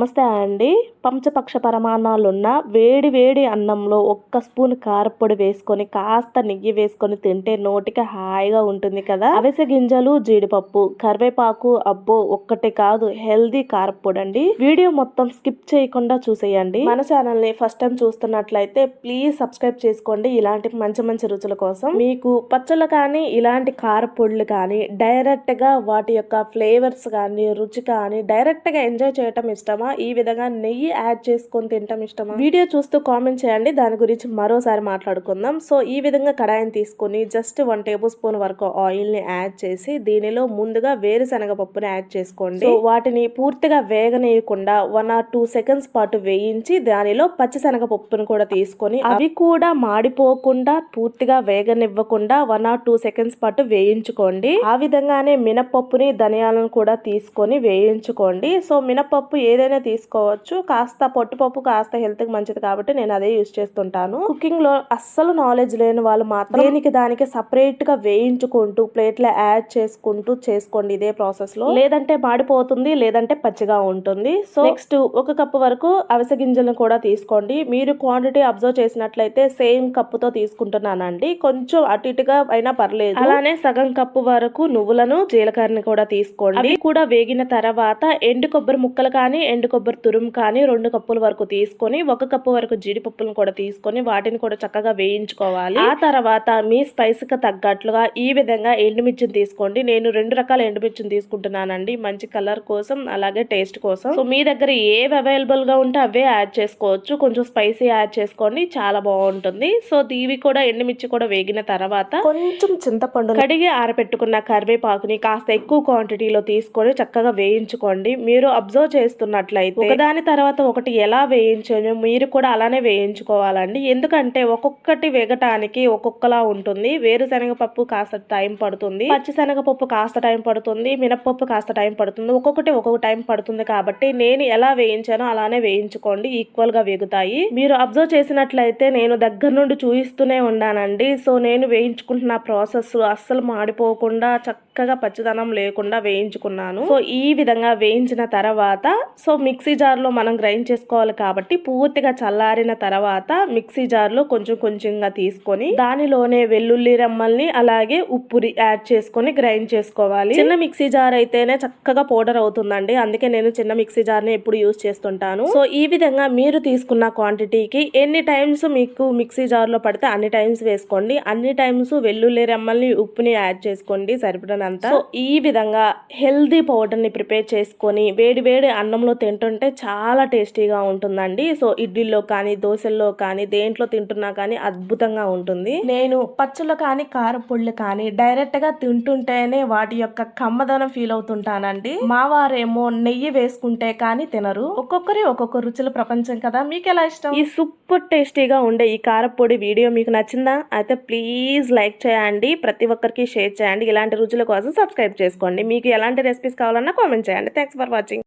నమస్తే అండి. పంచపక్ష పరమాణాలున్న వేడి వేడి అన్నంలో ఒక్క స్పూన్ కారపొడి వేసుకొని కాస్త నెయ్యి వేసుకొని తింటే నోటికి హాయిగా ఉంటుంది కదా. అవిసె గింజలు జీడిపప్పు కరివేపాకు అబ్బో ఒక్కటే కాదు హెల్దీ కారపొడి అండి. వీడియో మొత్తం స్కిప్ చేయకుండా చూసేయండి. మన ఛానల్ని ఫస్ట్ టైం చూస్తున్నట్లయితే ప్లీజ్ సబ్స్క్రైబ్ చేసుకోండి. ఇలాంటి మంచి మంచి రుచుల కోసం మీకు పచ్చళ్ళు కానీ ఇలాంటి కారపొడులు కానీ డైరెక్ట్గా వాటి యొక్క ఫ్లేవర్స్ కానీ రుచి కానీ డైరెక్ట్గా ఎంజాయ్ చేయటం ఇష్టమా? ఈ విధంగా నెయ్యి యాడ్ చేసుకొని తినటం ఇష్టమా? వీడియో చూస్తూ కామెంట్ చేయండి. దాని గురించి మరోసారి మాట్లాడుకుందాం. సో ఈ విధంగా కడాయిని తీసుకొని జస్ట్ వన్ టేబుల్ స్పూన్ వరకు ఆయిల్ని యాడ్ చేసి దీనిలో ముందుగా వేరుశనగ పప్పుని యాడ్ చేసుకోండి. వాటిని పూర్తిగా వేగనేయకుండా వన్ ఆర్ టూ సెకండ్స్ పాటు వేయించి దానిలో పచ్చిశనగ పప్పును కూడా తీసుకొని అవి కూడా మాడిపోకుండా పూర్తిగా వేగనివ్వకుండా వన్ ఆర్ టూ సెకండ్స్ పాటు వేయించుకోండి. ఆ విధంగానే మినపప్పుని ధనియాలను కూడా తీసుకొని వేయించుకోండి. సో మినపప్పు ఏదైనా తీసుకోవచ్చు. కాస్త పొట్టుపప్పు కాస్త హెల్త్కి మంచిది కాబట్టి నేను అదే యూస్ చేస్తుంటాను. కుకింగ్లో అస్సలు నాలెడ్జ్ లేని వాళ్ళు మాత్రం దేనికి దానికి సపరేట్గా వేయించుకుంటూ ప్లేట్లో యాడ్ చేసుకుంటూ చేసుకోండి ఇదే ప్రాసెస్లో లేదంటే మాడిపోతుంది లేదంటే పచ్చిగా ఉంటుంది. సో నెక్స్ట్ ఒక కప్పు వరకు అవిసె గింజలను కూడా తీసుకోండి. మీరు క్వాంటిటీ అబ్జర్వ్ చేసినట్లయితే సేమ్ కప్పుతో తీసుకుంటున్నానండి. కొంచెం అటు ఇటుగా అయినా పర్లేదు. అలానే సగం కప్పు వరకు నువ్వులను జీలకర్రని కూడా తీసుకోండి. అవి కూడా వేగిన తర్వాత ఎండు కొబ్బరి ముక్కలు కానీ ఎండు కొబ్బరి తురుము కానీ రెండు కప్పుల వరకు తీసుకొని ఒక కప్పు వరకు జీడిపప్పులను కూడా తీసుకొని వాటిని కూడా చక్కగా వేయించుకోవాలి. ఆ తర్వాత మీ స్పైస్కి తగ్గట్లుగా ఈ విధంగా ఎండుమిర్చిని తీసుకోండి. నేను రెండు రకాల ఎండుమిర్చిని తీసుకుంటున్నానండి. మంచి కలర్ కోసం అలాగే టేస్ట్ కోసం. సో మీ దగ్గర ఏవి అవైలబుల్గా ఉంటే అవే యాడ్ చేసుకోవచ్చు. కొంచెం స్పైసీ యాడ్ చేసుకోండి. చాలా బాగుంటుంది. సో ఇవి కూడా ఎండుమిర్చి కూడా వేగిన తర్వాత కొంచెం చింతపండు కడిగి ఆరబెట్టుకున్న కరివేపాకుని కాస్త ఎక్కువ క్వాంటిటీలో తీసుకొని చక్కగా వేయించుకోండి. మీరు అబ్జర్వ్ చేస్తున్నట్లయితే ఒకదాని తర్వాత ఒకటి ఎలా వేయించానో మీరు కూడా అలానే వేయించుకోవాలండి. ఎందుకంటే ఒక్కొక్కటి వేగటానికి ఒక్కొక్కలా ఉంటుంది. వేరుశనగ పప్పు కాస్త టైం పడుతుంది. పచ్చిశనగ పప్పు కాస్త టైం పడుతుంది. మినపప్పు కాస్త టైం పడుతుంది. ఒక్కొక్కటి ఒక్కొక్క టైం పడుతుంది కాబట్టి నేను ఎలా వేయించానో అలానే వేయించుకోండి. ఈక్వల్గా వేగుతాయి. మీరు అబ్జర్వ్ చేసినట్లయితే నేను దగ్గర నుండి చూయిస్తూనే ఉన్నానండి. సో నేను వేయించుకుంటున్న ప్రాసెస్ అస్సలు మాడిపోకుండా చక్కగా పచ్చిదనం లేకుండా వేయించుకున్నాను. సో ఈ విధంగా వేయించిన తర్వాత సో మిక్సీ జార్లో మనం గ్రైండ్ చేసుకోవాలి కాబట్టి పూర్తిగా చల్లారిన తర్వాత మిక్సీ జార్లో కొంచెం కొంచెంగా తీసుకొని దానిలోనే వెల్లుల్లి రెమ్మల్ని అలాగే ఉప్పుని యాడ్ చేసుకొని గ్రైండ్ చేసుకోవాలి. చిన్న మిక్సీ జార్ అయితేనే చక్కగా పౌడర్ అవుతుందండి. అందుకే నేను చిన్న మిక్సీ జార్ని ఎప్పుడు యూజ్ చేస్తుంటాను. సో ఈ విధంగా మీరు తీసుకున్న క్వాంటిటీకి ఎన్ని టైమ్స్ మీకు మిక్సీ జార్లో పడితే అన్ని టైమ్స్ వేసుకోండి. అన్ని టైమ్స్ వెల్లుల్లి రెమ్మల్ని ఉప్పుని యాడ్ చేసుకోండి సరిపడినంత. సో ఈ విధంగా హెల్దీ పౌడర్ని ప్రిపేర్ చేసుకొని వేడి వేడి అన్నంలో తింటుంటే చాలా టేస్టీగా ఉంటుందండి. సో ఇడ్లీలో కానీ దోశల్లో కానీ దేంట్లో తింటున్నా కానీ అద్భుతంగా ఉంటుంది. నేను పచ్చళ్ళు కానీ కారపొళ్ళు కానీ డైరెక్ట్గా తింటుంటేనే వాటి యొక్క కమ్మదనం ఫీల్ అవుతుంటానండి. మా వారేమో నెయ్యి వేసుకుంటే కానీ తినరు. ఒక్కొక్కరి ఒక్కొక్క రుచుల ప్రపంచం కదా. మీకు ఎలా ఇష్టం? ఈ సూపర్ టేస్టీగా ఉండే ఈ కారపొడి వీడియో మీకు నచ్చిందా? అయితే ప్లీజ్ లైక్ చేయండి. ప్రతి ఒక్కరికి షేర్ చేయండి. ఇలాంటి రుచుల కోసం సబ్స్క్రైబ్ చేసుకోండి. మీకు ఎలాంటి రెసిపీస్ కావాలన్నా కామెంట్ చేయండి. Thanks for watching